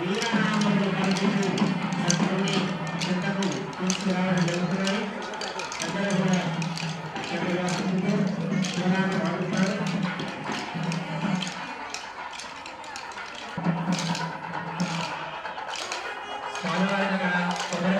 వీరనామములు కల్పించి సత్తుని చెంతకు తీసుకురావడం జరుగుతున్నది. 我々ながら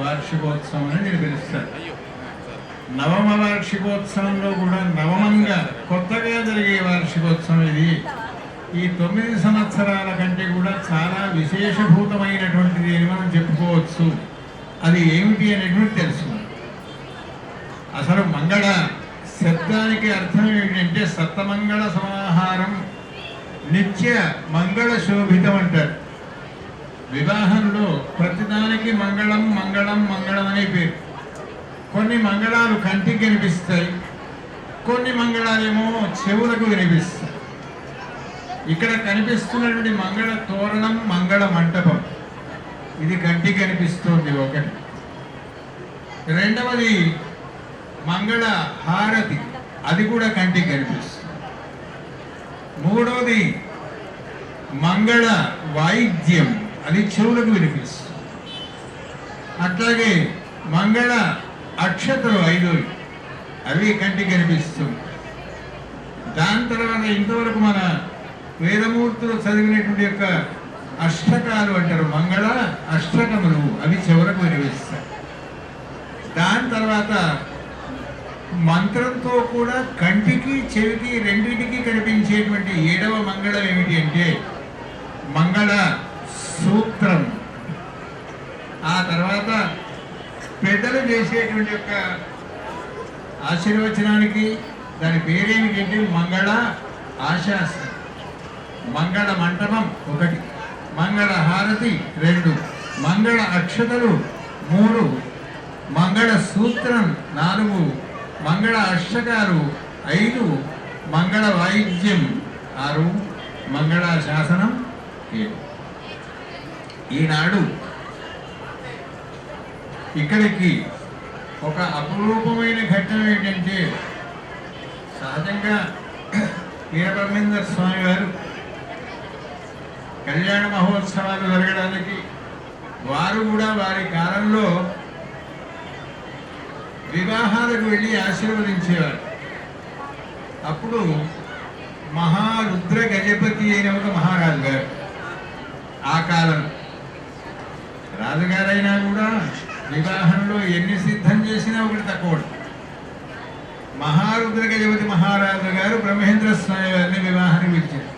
వార్షికోత్సవం అని నేను పిలుస్తాను నవమ వార్షికోత్సవంలో కూడా నవమంగా కొత్తగా జరిగే వార్షికోత్సవం ఇది. ఈ తొమ్మిది సంవత్సరాల కంటే కూడా చాలా విశేషభూతమైనటువంటిది అని మనం చెప్పుకోవచ్చు. అది ఏమిటి అనేటువంటి తెలుసు అసలు మంగళ శబ్దానికి అర్థం ఏమిటంటే సప్తమంగళ సమాహారం నిత్య మంగళ శోభితం అంటారు. వివాహంలో ప్రతిదానికి మంగళం మంగళం మంగళం అనే పేరు. కొన్ని మంగళాలు కంటికి కనిపిస్తాయి కొన్ని మంగళాలేమో చెవులకు వినిపిస్తాయి ఇక్కడ కనిపిస్తున్నటువంటి మంగళ తోరణం మంగళ మంటపం. ఇది కంటికి కనిపిస్తుంది ఒకటి. రెండవది మంగళ హారతి. అది కూడా కంటికి కనిపిస్తుంది. మూడవది మంగళ వాయిద్యం. అది చెవులకు వినిపిస్తుంది. అట్లాగే మంగళ అక్షతలు ఐదు అవి కంటికి కనిపిస్తుంది దాని తర్వాత ఇంతవరకు మన వేదమూర్తులు చదివినటువంటి యొక్క అష్టకాలు అంటారు. మంగళ అష్టకములు అవి చివరకు వినిపిస్తాయి. దాని తర్వాత మంత్రంతో కూడా కంటికి చెవికి రెండింటికి కనిపించేటువంటి ఏడవ మంగళం ఏమిటి అంటే మంగళ సూత్రం. ఆ తర్వాత పెద్దలు చేసేటువంటి యొక్క ఆశీర్వచనానికి దాని పేరేమిటంటే మంగళ ఆశాస మంగళ మంటపం ఒకటి మంగళ హారతి రెండు మంగళ అక్షతలు మూడు మంగళ సూత్రం నాలుగు మంగళ అష్టకాలు ఐదు మంగళ వాయిద్యం ఆరు మంగళ శాసనం ఏడు. ఈనాడు ఇక్కడికి ఒక అపురూపమైన ఘట్టం ఏంటంటే సహజంగా వీరబ్రహ్మేందర్ స్వామి గారు కళ్యాణ మహోత్సవాలు జరగడానికి వారు కూడా వారి కాలంలో వివాహాలకు వెళ్ళి ఆశీర్వదించేవారు. అప్పుడు మహారుద్ర గజపతి అయిన ఒక మహారాజు గారు ఆ కాలం రాజుగారైనా కూడా వివాహంలో ఎన్ని సిద్ధం చేసినా ఒకటి తక్కువ మహారుద్ర గజపతి మహారాజు గారు బ్రహ్మేంద్ర స్వామి వారిని వివాహానికి పిలిచారు.